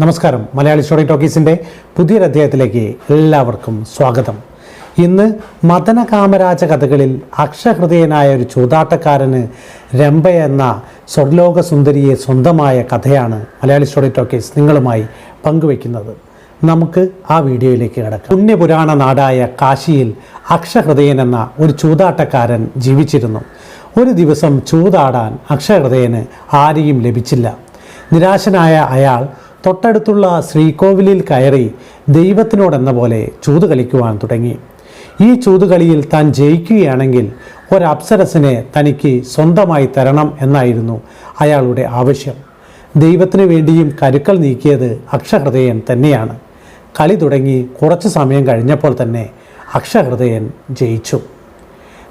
നമസ്കാരം. മലയാളി സ്റ്റോറി ടോക്കീസിന്റെ പുതിയൊരു അധ്യായത്തിലേക്ക് എല്ലാവർക്കും സ്വാഗതം. ഇന്ന് മദന കാമരാജ കഥകളിൽ അക്ഷഹൃദയനായ ഒരു ചൂതാട്ടക്കാരന് രംഭ എന്ന സ്വർലോക സുന്ദരിയെ സ്വന്തമായ കഥയാണ് മലയാളി സ്റ്റോറി ടോക്കീസ് നിങ്ങളുമായി പങ്കുവയ്ക്കുന്നത്. നമുക്ക് ആ വീഡിയോയിലേക്ക് കിടക്കാം. പുണ്യപുരാണ നാടായ കാശിയിൽ അക്ഷഹൃദയൻ എന്ന ഒരു ചൂതാട്ടക്കാരൻ ജീവിച്ചിരുന്നു. ഒരു ദിവസം ചൂതാടാൻ അക്ഷഹൃദയന് ആരെയും ലഭിച്ചില്ല. നിരാശനായ അയാൾ തൊട്ടടുത്തുള്ള ശ്രീകോവിലിൽ കയറി ദൈവത്തിനോടെന്ന പോലെ ചൂത് കളിക്കുവാൻ തുടങ്ങി. ഈ ചൂതുകളിയിൽ താൻ ജയിക്കുകയാണെങ്കിൽ ഒരപ്സരസിനെ തനിക്ക് സ്വന്തമായി തരണം എന്നായിരുന്നു അയാളുടെ ആവശ്യം. ദൈവത്തിനു വേണ്ടിയും കരുക്കൾ നീക്കിയത് അക്ഷഹൃദയൻ തന്നെയാണ്. കളി തുടങ്ങി കുറച്ച് സമയം കഴിഞ്ഞപ്പോൾ തന്നെ അക്ഷഹൃദയൻ ജയിച്ചു.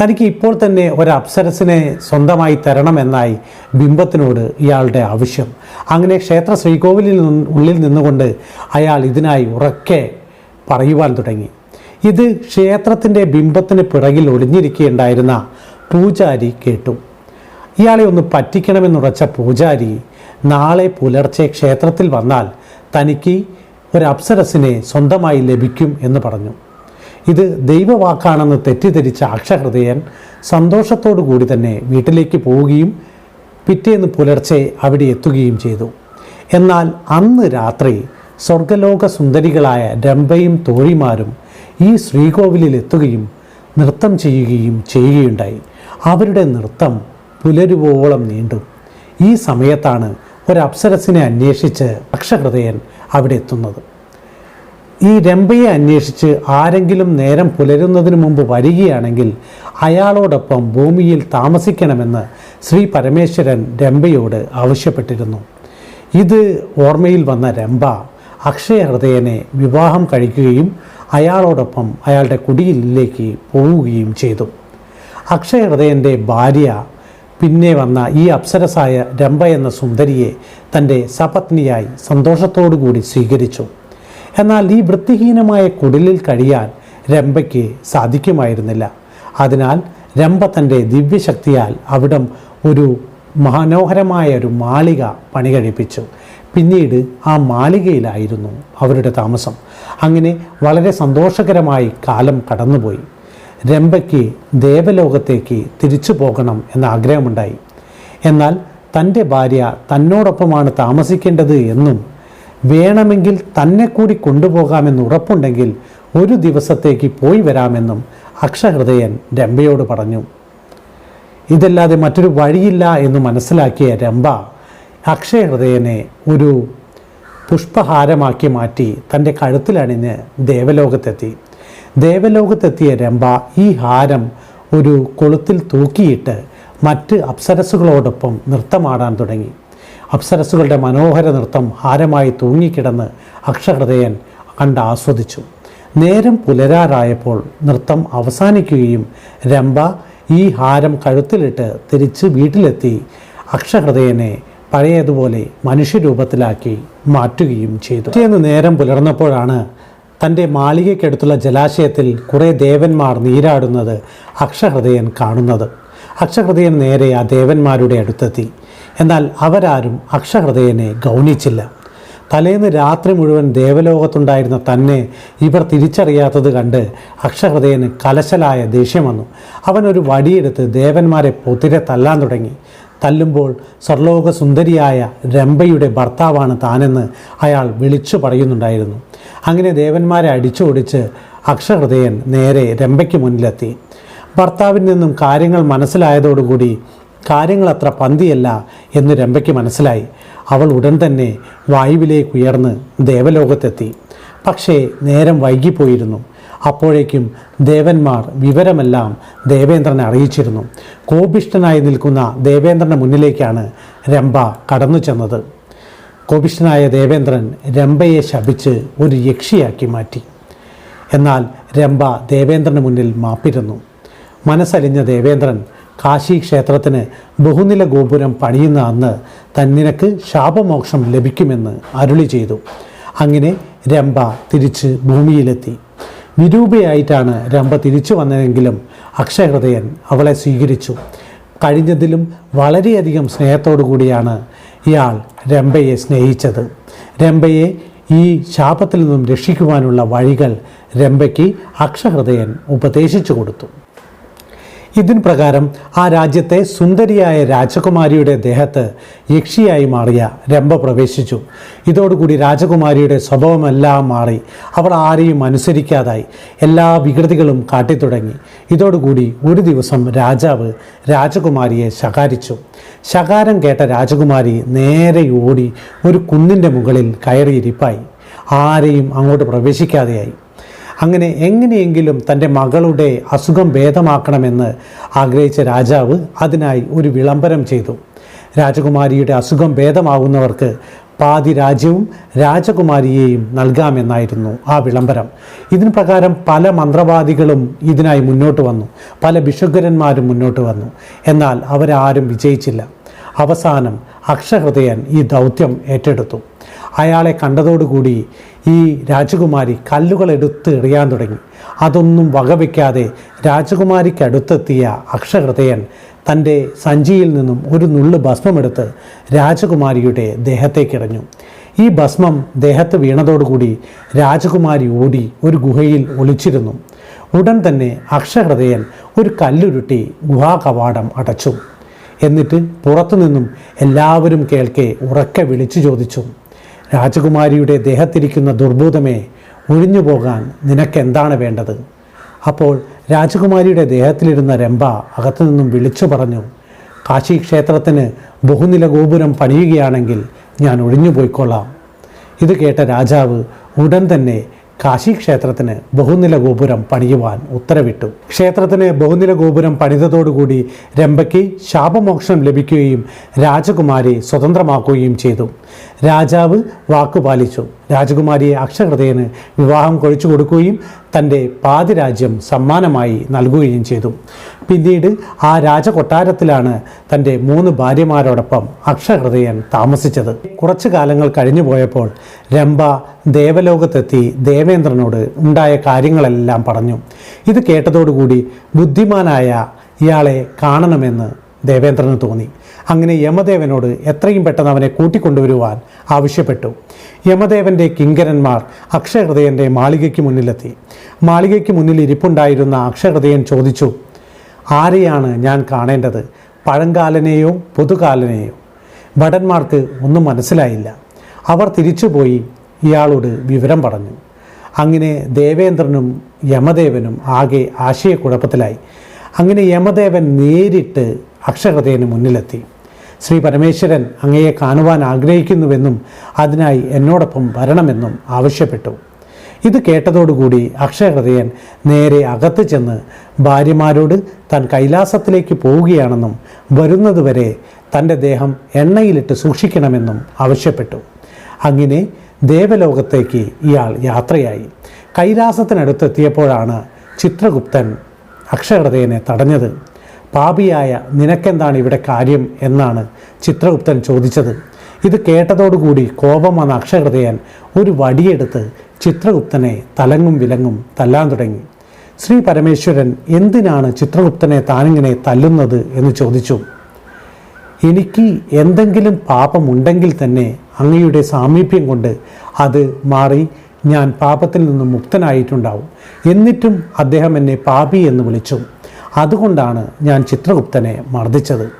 തനിക്ക് ഇപ്പോൾ തന്നെ ഒരു അപ്സരസിനെ സ്വന്തമായി തരണമെന്നായി ബിംബത്തിനോട് ഇയാളുടെ ആവശ്യം. അങ്ങനെ ക്ഷേത്ര ശ്രീകോവിലിൽ ഉള്ളിൽ നിന്നുകൊണ്ട് അയാൾ ഇതിനായി ഉറക്കെ പറയുവാൻ തുടങ്ങി. ഇത് ക്ഷേത്രത്തിന്റെ ബിംബത്തിന് പിറകിൽ ഒളിഞ്ഞിരിക്കുകയുണ്ടായിരുന്ന പൂജാരി കേട്ടു. ഇയാളെ ഒന്ന് പറ്റിക്കണമെന്നുറച്ച പൂജാരി നാളെ പുലർച്ചെ ക്ഷേത്രത്തിൽ വന്നാൽ തനിക്ക് ഒരു അപ്സരസിനെ സ്വന്തമായി ലഭിക്കും എന്ന് പറഞ്ഞു. ഇത് ദൈവവാക്കാണെന്ന് തെറ്റിദ്ധരിച്ച അക്ഷഹൃദയൻ സന്തോഷത്തോടു കൂടി തന്നെ വീട്ടിലേക്ക് പോവുകയും പിറ്റേന്ന് പുലർച്ചെ അവിടെ എത്തുകയും ചെയ്തു. എന്നാൽ അന്ന് രാത്രി സ്വർഗലോക സുന്ദരികളായ രംഭയും തോഴിമാരും ഈ ശ്രീകോവിലിൽ എത്തുകയും നൃത്തം ചെയ്യുകയും ചെയ്യുകയുണ്ടായി. അവരുടെ നൃത്തം പുലരുവോളം നീണ്ടു. ഈ സമയത്താണ് ഒരു അപ്സരസിനെ അന്വേഷിച്ച് അക്ഷഹൃദയൻ അവിടെ എത്തുന്നത്. ഈ രംഭയെ അന്വേഷിച്ച് ആരെങ്കിലും നേരം പുലരുന്നതിന് മുമ്പ് വരികയാണെങ്കിൽ അയാളോടൊപ്പം ഭൂമിയിൽ താമസിക്കണമെന്ന് ശ്രീ പരമേശ്വരൻ രംഭയോട് ആവശ്യപ്പെട്ടിരുന്നു. ഇത് ഓർമ്മയിൽ വന്ന രംഭ അക്ഷയഹൃദയനെ വിവാഹം കഴിക്കുകയും അയാളോടൊപ്പം അയാളുടെ കുടിയിലേക്ക് പോവുകയും ചെയ്തു. അക്ഷയഹൃദയന്റെ ഭാര്യ പിന്നെ വന്ന ഈ അപ്സരസായ രംഭ എന്ന സുന്ദരിയെ തന്റെ സപത്നിയായി സന്തോഷത്തോടു കൂടി സ്വീകരിച്ചു. എന്നാൽ ഈ വൃത്തിഹീനമായ കുടിലിൽ കഴിയാൻ രംഭയ്ക്ക് സാധിക്കുമായിരുന്നില്ല. അതിനാൽ രംഭ തന്റെ ദിവ്യശക്തിയാൽ അവിടം ഒരു മനോഹരമായ ഒരു മാളിക പണി കഴിപ്പിച്ചു പിന്നീട് ആ മാളികയിലായിരുന്നു അവരുടെ താമസം. അങ്ങനെ വളരെ സന്തോഷകരമായി കാലം കടന്നുപോയി. രംഭയ്ക്ക് ദേവലോകത്തേക്ക് തിരിച്ചു പോകണം എന്ന ആഗ്രഹമുണ്ടായി. എന്നാൽ തന്റെ ഭാര്യ തന്നോടൊപ്പമാണ് താമസിക്കേണ്ടത് എന്നും വേണമെങ്കിൽ തന്നെ കൂടി കൊണ്ടുപോകാമെന്ന് ഉറപ്പുണ്ടെങ്കിൽ ഒരു ദിവസത്തേക്ക് പോയി വരാമെന്നും അക്ഷഹൃദയൻ രംഭയോട് പറഞ്ഞു. ഇതല്ലാതെ മറ്റൊരു വഴിയില്ല എന്ന് മനസ്സിലാക്കിയ രംഭ അക്ഷയഹൃദയനെ ഒരു പുഷ്പഹാരമാക്കി മാറ്റി തന്റെ കഴുത്തിലണിഞ്ഞ് ദേവലോകത്തെത്തി. ദേവലോകത്തെത്തിയ രംഭ ഈ ഹാരം ഒരു കൊളുത്തിൽ തൂക്കിയിട്ട് മറ്റ് അപ്സരസുകളോടൊപ്പം നൃത്തമാടാൻ തുടങ്ങി. അപ്സരസുകളുടെ മനോഹര നൃത്തം ഹാരമായി തൂങ്ങിക്കിടന്ന് അക്ഷഹൃദയൻ കണ്ട് ആസ്വദിച്ചു നേരം പുലരാറായപ്പോൾ നൃത്തം അവസാനിക്കുകയും രംഭ ഈ ഹാരം കഴുത്തിലിട്ട് തിരിച്ച് വീട്ടിലെത്തി അക്ഷഹൃദയനെ പഴയതുപോലെ മനുഷ്യരൂപത്തിലാക്കി മാറ്റുകയും ചെയ്തു. പിറ്റേന്ന് നേരം പുലർന്നപ്പോഴാണ് തന്റെ മാളികയ്ക്കടുത്തുള്ള ജലാശയത്തിൽ കുറേ ദേവന്മാർ നീരാടുന്നത് അക്ഷഹൃദയൻ കാണുന്നത്. അക്ഷഹൃദയൻ നേരെ ആ ദേവന്മാരുടെ അടുത്തെത്തി. എന്നാൽ അവരാരും അക്ഷഹൃദയനെ ഗൗനിച്ചില്ല. തലേന്ന് രാത്രി മുഴുവൻ ദേവലോകത്തുണ്ടായിരുന്ന തന്നെ ഇവർ തിരിച്ചറിയാത്തത് കണ്ട് അക്ഷഹൃദയന് കലശലായ ദേഷ്യം വന്നു. അവനൊരു വടിയെടുത്ത് ദേവന്മാരെ പൊതിരെ തല്ലാൻ തുടങ്ങി. തല്ലുമ്പോൾ സ്വർലോക സുന്ദരിയായ രംഭയുടെ ഭർത്താവാണ് താനെന്ന് അയാൾ വിളിച്ചു പറയുന്നുണ്ടായിരുന്നു. അങ്ങനെ ദേവന്മാരെ അടിച്ചോടിച്ച് അക്ഷഹൃദയൻ നേരെ രംഭയ്ക്ക് മുന്നിലെത്തി. ഭർത്താവിൽ നിന്നും കാര്യങ്ങൾ മനസ്സിലായതോടുകൂടി കാര്യങ്ങൾ അത്ര പന്തിയല്ല എന്ന് രംഭയ്ക്ക് മനസ്സിലായി. അവൾ ഉടൻ തന്നെ വായുവിലേക്ക് ഉയർന്ന് ദേവലോകത്തെത്തി. പക്ഷേ നേരം വൈകിപ്പോയിരുന്നു. അപ്പോഴേക്കും ദേവന്മാർ വിവരമെല്ലാം ദേവേന്ദ്രനെ അറിയിച്ചിരുന്നു. കോപിഷ്ഠനായി നിൽക്കുന്ന ദേവേന്ദ്രന് മുന്നിലേക്കാണ് രംഭ കടന്നു ചെന്നത്. കോപിഷ്ഠനായ ദേവേന്ദ്രൻ രംഭയെ ശപിച്ച് ഒരു യക്ഷിയാക്കി മാറ്റി. എന്നാൽ രംഭ ദേവേന്ദ്രന് മുന്നിൽ മാപ്പിരുന്നു. മനസ്സലിഞ്ഞ ദേവേന്ദ്രൻ കാശി ക്ഷേത്രത്തിന് ബഹുനില ഗോപുരം പണിയുന്ന അന്ന് തന്നിനക്ക് ശാപമോക്ഷം ലഭിക്കുമെന്ന് അരുളി ചെയ്തു. അങ്ങനെ രംഭ തിരിച്ച് ഭൂമിയിലെത്തി. വിരൂപയായിട്ടാണ് രംഭ തിരിച്ചു വന്നതെങ്കിലും അക്ഷയഹൃദയൻ അവളെ സ്വീകരിച്ചു. കഴിഞ്ഞതിലും വളരെയധികം സ്നേഹത്തോടു കൂടിയാണ് ഇയാൾ രംഭയെ സ്നേഹിച്ചത്. രംഭയെ ഈ ശാപത്തിൽ നിന്നും രക്ഷിക്കുവാനുള്ള വഴികൾ രംഭയ്ക്ക് അക്ഷഹൃദയൻ ഉപദേശിച്ചു കൊടുത്തു. ഇതിൻ പ്രകാരം ആ രാജ്യത്തെ സുന്ദരിയായ രാജകുമാരിയുടെ ദേഹത്ത് യക്ഷിയായി മാറിയ രംഭ പ്രവേശിച്ചു. ഇതോടുകൂടി രാജകുമാരിയുടെ സ്വഭാവമെല്ലാം മാറി. അവൾ ആരെയും അനുസരിക്കാതായി. എല്ലാ വികൃതികളും കാട്ടിത്തുടങ്ങി. ഇതോടുകൂടി ഒരു ദിവസം രാജാവ് രാജകുമാരിയെ ശകാരിച്ചു. ശകാരം കേട്ട രാജകുമാരി നേരെ ഓടി ഒരു കുന്നിന്റെ മുകളിൽ കയറിയിരിപ്പായി ആരെയും അങ്ങോട്ട് പ്രവേശിക്കാതെയായി. അങ്ങനെ എങ്ങനെയെങ്കിലും തന്റെ മകളുടെ അസുഖം ഭേദമാക്കണമെന്ന് ആഗ്രഹിച്ച രാജാവ് അതിനായി ഒരു വിളംബരം ചെയ്തു. രാജകുമാരിയുടെ അസുഖം ഭേദമാകുന്നവർക്ക് പാതി രാജ്യവും രാജകുമാരിയെയും നൽകാമെന്നായിരുന്നു ആ വിളംബരം. ഇതിന് പ്രകാരം പല മന്ത്രവാദികളും ഇതിനായി മുന്നോട്ട് വന്നു. പല ബിഷുഗരന്മാരും മുന്നോട്ട് വന്നു. എന്നാൽ അവരാരും വിജയിച്ചില്ല. അവസാനം അക്ഷഹൃദയൻ ഈ ദൗത്യം ഏറ്റെടുത്തു. അയാളെ കണ്ടതോടുകൂടി ഈ രാജകുമാരി കല്ലുകൾ എടുത്ത് എറിയാൻ തുടങ്ങി. അതൊന്നും വകവയ്ക്കാതെ രാജകുമാരിക്കടുത്തെത്തിയ അക്ഷഹൃദയൻ തന്റെ സഞ്ചിയിൽ നിന്നും ഒരു നുള്ളു ഭസ്മമെടുത്ത് രാജകുമാരിയുടെ ദേഹത്തേക്കിടഞ്ഞു. ഈ ഭസ്മം ദേഹത്ത് വീണതോടുകൂടി രാജകുമാരി ഓടി ഒരു ഗുഹയിൽ ഒളിച്ചിരുന്നു. ഉടൻ തന്നെ അക്ഷഹൃദയൻ ഒരു കല്ലുരുട്ടി ഗുഹാകവാടം അടച്ചു. എന്നിട്ട് പുറത്തുനിന്നും എല്ലാവരും കേൾക്കെ ഉറക്കെ വിളിച്ചു ചോദിച്ചു. രാജകുമാരിയുടെ ദേഹത്തിരിക്കുന്ന ദുർഭൂതമേ ഒഴിഞ്ഞു പോകാൻ നിനക്കെന്താണ് വേണ്ടത്? അപ്പോൾ രാജകുമാരിയുടെ ദേഹത്തിലിരുന്ന രംഭ അകത്തു നിന്നും വിളിച്ചു പറഞ്ഞു കാശി ക്ഷേത്രത്തിന് ബഹുനില ഗോപുരം പണിയുകയാണെങ്കിൽ ഞാൻ ഒഴിഞ്ഞു പോയിക്കൊള്ളാം. ഇത് കേട്ട രാജാവ് ഉടൻ തന്നെ കാശി ക്ഷേത്രത്തിന് ബഹുനില ഗോപുരം പണിയുവാൻ ഉത്തരവിട്ടു. ക്ഷേത്രത്തിന് ബഹുനില ഗോപുരം പണിതതോടുകൂടി രംഭയ്ക്ക് ശാപമോക്ഷം ലഭിക്കുകയും രാജകുമാരി സ്വതന്ത്രമാക്കുകയും ചെയ്തു. രാജാവ് വാക്കുപാലിച്ചു രാജകുമാരിയെ അക്ഷഹൃദയന് വിവാഹം കഴിച്ചു കൊടുക്കുകയും തന്റെ പാതിരാജ്യം സമ്മാനമായി നൽകുകയും ചെയ്തു. പിന്നീട് ആ രാജകൊട്ടാരത്തിലാണ് തന്റെ മൂന്ന് ഭാര്യമാരോടൊപ്പം അക്ഷഹൃദയൻ താമസിച്ചത്. കുറച്ചു കാലങ്ങൾ കഴിഞ്ഞു പോയപ്പോൾ രംഭ ദേവലോകത്തെത്തി ദേവേന്ദ്രനോട് ഉണ്ടായ കാര്യങ്ങളെല്ലാം പറഞ്ഞു. ഇത് കേട്ടതോടുകൂടി ബുദ്ധിമാനായ ഇയാളെ കാണണമെന്ന് ദേവേന്ദ്രന് തോന്നി. അങ്ങനെ യമദേവനോട് എത്രയും പെട്ടെന്ന് അവനെ കൂട്ടിക്കൊണ്ടുവരുവാൻ ആവശ്യപ്പെട്ടു. യമദേവന്റെ കിങ്കരന്മാർ അക്ഷഹൃദയന്റെ മാളികയ്ക്ക് മുന്നിലെത്തി. മാളികയ്ക്ക് മുന്നിൽ ഇരിപ്പുണ്ടായിരുന്ന അക്ഷഹൃദയൻ ചോദിച്ചു ആരെയാണ് ഞാൻ കാണേണ്ടത്? പഴങ്കാലനെയോ പുതുകാലനെയോ? ഭടന്മാർക്ക് ഒന്നും മനസ്സിലായില്ല. അവർ തിരിച്ചുപോയി ഇയാളോട് വിവരം പറഞ്ഞു. അങ്ങനെ ദേവേന്ദ്രനും യമദേവനും ആകെ ആശയക്കുഴപ്പത്തിലായി. അങ്ങനെ യമദേവൻ നേരിട്ട് അക്ഷഹൃദയന് മുന്നിലെത്തി. ശ്രീ പരമേശ്വരൻ അങ്ങയെ കാണുവാൻ ആഗ്രഹിക്കുന്നുവെന്നും അതിനായി എന്നോടൊപ്പം വരണമെന്നും ആവശ്യപ്പെട്ടു. ഇത് കേട്ടതോടുകൂടി അക്ഷയഹൃദയൻ നേരെ അകത്ത് ചെന്ന് ഭാര്യമാരോട് താൻ കൈലാസത്തിലേക്ക് പോവുകയാണെന്നും വരുന്നതുവരെ തന്റെ ദേഹം എണ്ണയിലിട്ട് സൂക്ഷിക്കണമെന്നും ആവശ്യപ്പെട്ടു. അങ്ങനെ ദേവലോകത്തേക്ക് ഇയാൾ യാത്രയായി. കൈലാസത്തിനടുത്തെത്തിയപ്പോഴാണ് ചിത്രഗുപ്തൻ അക്ഷയഹൃദയനെ തടഞ്ഞത്. പാപിയായ നിനക്കെന്താണ് ഇവിടെ കാര്യം എന്നാണ് ചിത്രഗുപ്തൻ ചോദിച്ചത്. ഇത് കേട്ടതോടുകൂടി കോപം വന്ന അക്ഷഹൃദയൻ ഒരു വടിയെടുത്ത് ചിത്രഗുപ്തനെ തലങ്ങും വിലങ്ങും തല്ലാൻ തുടങ്ങി. ശ്രീ പരമേശ്വരൻ എന്തിനാണ് ചിത്രഗുപ്തനെ താനിങ്ങനെ തല്ലുന്നത് എന്ന് ചോദിച്ചു. എനിക്ക് എന്തെങ്കിലും പാപമുണ്ടെങ്കിൽ തന്നെ അങ്ങയുടെ സാമീപ്യം കൊണ്ട് അത് മാറി ഞാൻ പാപത്തിൽ നിന്നും മുക്തനായിട്ടുണ്ടാവും. എന്നിട്ടും അദ്ദേഹം എന്നെ പാപി എന്ന് വിളിച്ചു. അതുകൊണ്ടാണ് ഞാൻ ചിത്രഗുപ്തനെ മർദ്ദിച്ചത്.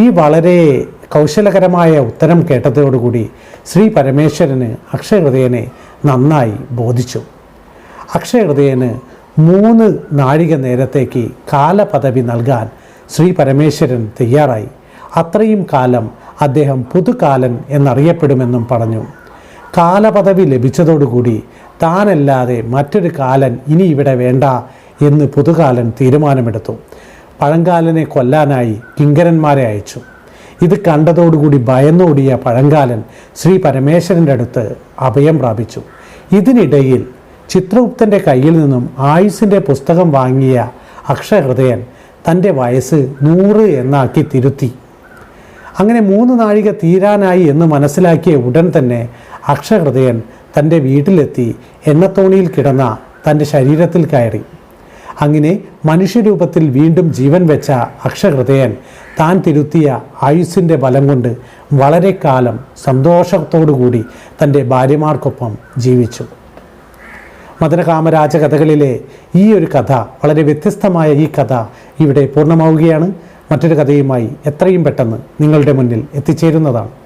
ഈ വളരെ കൗശലകരമായ ഉത്തരം കേട്ടതോടുകൂടി ശ്രീ പരമേശ്വരന് അക്ഷയഹൃദയനെ നന്നായി ബോധിച്ചു. അക്ഷയഹൃദയന് മൂന്ന് നാഴിക നേരത്തേക്ക് കാലപദവി നൽകാൻ ശ്രീ പരമേശ്വരൻ തയ്യാറായി. അത്രയും കാലം അദ്ദേഹം പുതുകാലൻ എന്നറിയപ്പെടുമെന്നും പറഞ്ഞു. കാലപദവി ലഭിച്ചതോടുകൂടി താനല്ലാതെ മറ്റൊരു കാലൻ ഇനി ഇവിടെ വേണ്ട എന്ന് പുതുകാലൻ തീരുമാനമെടുത്തു. പഴങ്കാലനെ കൊല്ലാനായി കിങ്കരന്മാരെ അയച്ചു. ഇത് കണ്ടതോടുകൂടി ഭയന്നോടിയ പഴങ്കാലൻ ശ്രീ പരമേശ്വരന്റെ അടുത്ത് അഭയം പ്രാപിച്ചു. ഇതിനിടയിൽ ചിത്രഗുപ്തന്റെ കയ്യിൽ നിന്നും ആയുസിന്റെ പുസ്തകം വാങ്ങിയ അക്ഷഹൃദയൻ തന്റെ വയസ്സ് നൂറ് എന്നാക്കി തിരുത്തി. അങ്ങനെ മൂന്ന് നാഴിക തീരാനായി എന്ന് മനസ്സിലാക്കിയ ഉടൻ തന്നെ അക്ഷഹൃദയൻ തന്റെ വീട്ടിലെത്തി എണ്ണത്തോണിയിൽ കിടന്ന തന്റെ ശരീരത്തിൽ കയറി. അങ്ങനെ മനുഷ്യരൂപത്തിൽ വീണ്ടും ജീവൻ വെച്ച അക്ഷഹൃദയൻ താൻ തിരുത്തിയ ആയുസ്സിന്റെ ബലം കൊണ്ട് വളരെ കാലം സന്തോഷത്തോടുകൂടി തന്റെ ഭാര്യമാർക്കൊപ്പം ജീവിച്ചു. മദനകാമരാജ കഥകളിലെ ഈ ഒരു കഥ വളരെ വ്യത്യസ്തമായ ഈ കഥ ഇവിടെ പൂർണമാവുകയാണ്. മറ്റൊരു കഥയുമായി എത്രയും പെട്ടെന്ന് നിങ്ങളുടെ മുന്നിൽ എത്തിച്ചേരുന്നതാണ്.